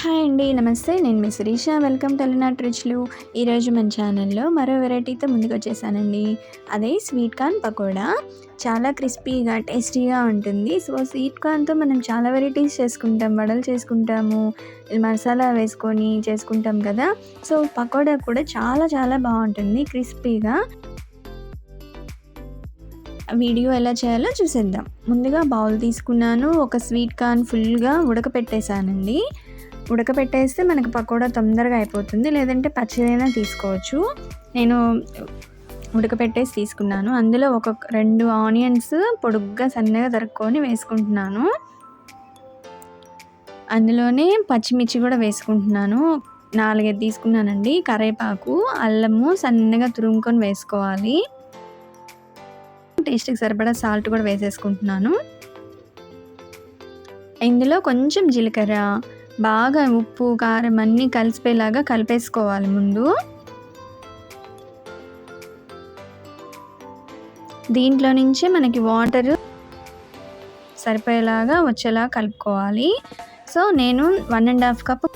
Hi అండి నమస్తే. నేను మీ శిరీష. వెల్కమ్ టెలినాట్ రుచులు. ఈరోజు మన ఛానల్లో మరో వెరైటీతో ముందుకు వచ్చేసానండి అదే స్వీట్ కార్న్ పకోడా. చాలా క్రిస్పీగా టేస్టీగా ఉంటుంది. సో స్వీట్ కార్న్తో మనం చాలా వెరైటీస్ చేసుకుంటాం. వడలు చేసుకుంటాము మసాలా వేసుకొని చేసుకుంటాం కదా. సో పకోడా కూడా చాలా చాలా బాగుంటుంది. క్రిస్పీగా. వీడియో ఎలా చేయాలో చూసేద్దాం. ముందుగా బౌల్ తీసుకున్నాను. ఒక స్వీట్ కార్న్ ఫుల్గా ఉడకపెట్టేశానండి. ఉడకపెట్టేస్తే మనకు పకోడా తొందరగా అయిపోతుంది. లేదంటే పచ్చిదైనా తీసుకోవచ్చు. నేను ఉడకపెట్టేసి తీసుకున్నాను. అందులో ఒక రెండు ఆనియన్స్ పొడుగ్గా సన్నగా తరుక్కొని వేసుకుంటున్నాను. అందులోనే పచ్చిమిర్చి కూడా వేసుకుంటున్నాను. నాలుగైదు తీసుకున్నానండి. కరేపాకు అల్లము సన్నగా తురుముకొని వేసుకోవాలి. టేస్ట్కి సరిపడా సాల్ట్ కూడా వేసేసుకుంటున్నాను. ఇందులో కొంచెం జీలకర్ర బాగా ఉప్పు కారం అన్నీ కలిసిపోయేలాగా కలిపేసుకోవాలి ముందు. దీంట్లో నుంచి మనకి వాటర్ సరిపోయేలాగా వచ్చేలా కలుపుకోవాలి. సో నేను వన్ అండ్ హాఫ్ కప్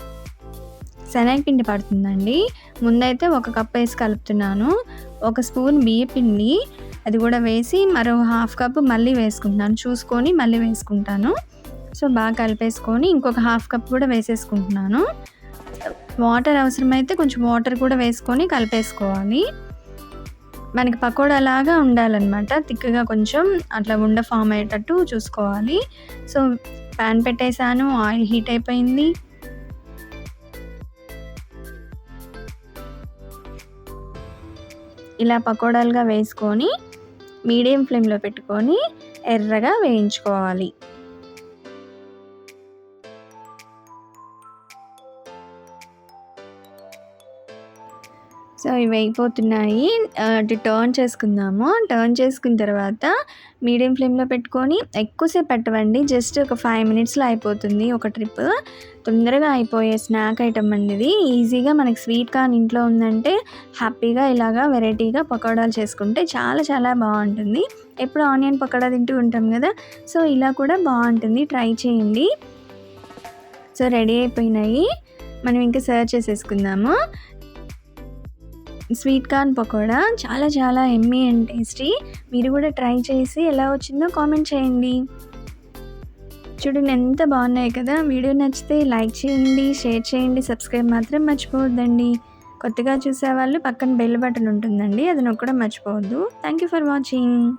శనగపిండి పడుతుందండి. ముందైతే ఒక కప్ వేసి కలుపుతున్నాను. ఒక స్పూన్ బియ్యపిండి అది కూడా వేసి మరో హాఫ్ కప్ మళ్ళీ వేసుకుంటున్నాను. చూసుకొని మళ్ళీ వేసుకుంటాను. సో బాగా కలిపేసుకొని ఇంకొక హాఫ్ కప్ కూడా వేసేసుకుంటున్నాను. వాటర్ అవసరమైతే కొంచెం వాటర్ కూడా వేసుకొని కలిపేసుకోవాలి. మనకి పకోడా లాగా ఉండాలన్నమాట. థిక్గా కొంచెం అట్లా ఉండ ఫామ్ అయ్యేటట్టు చూసుకోవాలి. సో ప్యాన్ పెట్టేశాను ఆయిల్ హీట్ అయిపోయింది. ఇలా పకోడాలుగా వేసుకొని మీడియం ఫ్లేమ్లో పెట్టుకొని ఎర్రగా వేయించుకోవాలి. సో ఇవి అయిపోతున్నాయి. అటు టర్న్ చేసుకుందాము. టర్న్ చేసుకున్న తర్వాత మీడియం ఫ్లేమ్లో పెట్టుకొని ఎక్కువసేపు పెట్టవండి. జస్ట్ ఒక ఫైవ్ మినిట్స్లో అయిపోతుంది ఒక ట్రిప్ తొందరగా అయిపోయే స్నాక్ ఐటమ్ అండి ఇది. ఈజీగా మనకి స్వీట్ కార్న్ ఇంట్లో ఉందంటే హ్యాపీగా ఇలాగా వెరైటీగా పకోడాలు చేసుకుంటే చాలా చాలా బాగుంటుంది. ఎప్పుడు ఆనియన్ పకోడా తింటూ ఉంటాం కదా. సో ఇలా కూడా బాగుంటుంది. ట్రై చేయండి. సో రెడీ అయిపోయినాయి. మనం ఇంకా సర్వ్ చేసేసుకుందాము. స్వీట్ కార్న్ పకోడా చాలా చాలా ఎమ్మీ అండ్ టేస్టీ. మీరు కూడా ట్రై చేసి ఎలా వచ్చిందో కామెంట్ చేయండి. చూడండి ఎంత బాగున్నాయి కదా. వీడియో నచ్చితే లైక్ చేయండి షేర్ చేయండి సబ్స్క్రైబ్ మాత్రం మర్చిపోవద్దండి. కొత్తగా చూసే వాళ్ళు పక్కన బెల్ బటన్ ఉంటుందండి అది నొక్కడం మర్చిపోవద్దు. Thank you for watching.